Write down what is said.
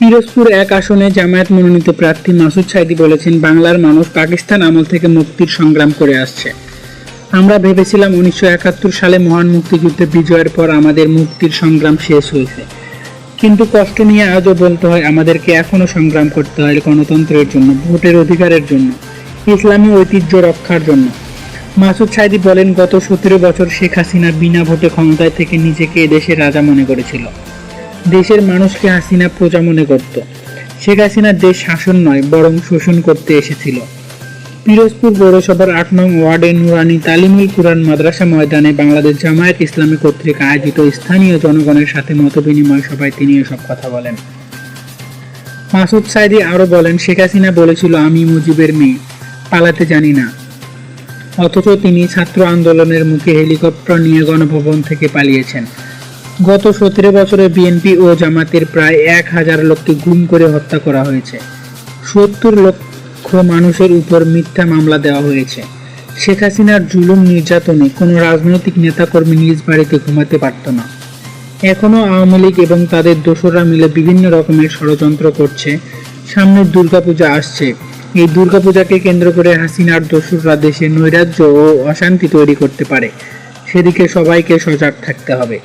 পিরোজপুর এক আসনে জামায়াত মনোনীত প্রার্থী মাসুদ সাইদি বলেছেন, বাংলার মানুষ পাকিস্তান আমল থেকে মুক্তির সংগ্রাম করে আসছে। আমরা ভেবেছিলাম উনিশশো একাত্তর সালে মহান মুক্তিযুদ্ধে বিজয়ের পর আমাদের মুক্তির সংগ্রাম শেষ হয়েছে। কিন্তু কষ্ট নিয়ে আজও বলতে হয়, আমাদেরকে এখনও সংগ্রাম করতে হয় গণতন্ত্রের জন্য, ভোটের অধিকারের জন্য, ইসলামী ঐতিহ্য রক্ষার জন্য। মাসুদ সাইদি বলেন, গত সতেরো বছর শেখ হাসিনা বিনা ভোটে ক্ষমতায় থেকে নিজেকে এদেশের রাজা মনে করেছিল। দেশের মানুষকে হাসিনা প্রজা মনে করত। শেখ হাসিনা দেশ শাসন নয়, বরং শোষণ করতে এসেছিল। পিরোজপুর পৌরসভার আট নং ওয়ার্ডে নুরানি তালিমুল কুরআন মাদ্রাসা ময়দানে বাংলাদেশ জামায়াত ইসলামী কর্তৃক আয়োজিত স্থানীয় জনগণের সাথে মতবিনিময় সভায় তিনি এসব কথা বলেন। মাসুদ সাইদি আরও বলেন, শেখ হাসিনা বলেছিল, আমি মুজিবের মেয়ে, পালাতে জানি না। অথচ তিনি ছাত্র আন্দোলনের মুখে হেলিকপ্টার নিয়ে গণভবন থেকে পালিয়েছেন। গত সতেরো বছরে বিএনপি ও জামাতের প্রায় এক হাজার লোককে গুম করে হত্যা করা হয়েছে। সত্তর লক্ষ মানুষের উপর মিথ্যা মামলা দেওয়া হয়েছে। শেখ হাসিনার জুলুম নির্যাতনে কোনো রাজনৈতিক নেতাকর্মী নিজ বাড়িতে ঘুমাতে পারত না। এখনও আওয়ামী লীগ এবং তাদের দোসররা মিলে বিভিন্ন রকমের ষড়যন্ত্র করছে। সামনের দুর্গাপূজা আসছে। এই দুর্গাপূজাকে কেন্দ্র করে হাসিনার দোসররা দেশে নৈরাজ্য ও অশান্তি তৈরি করতে পারে। সেদিকে সবাইকে সজাগ থাকতে হবে।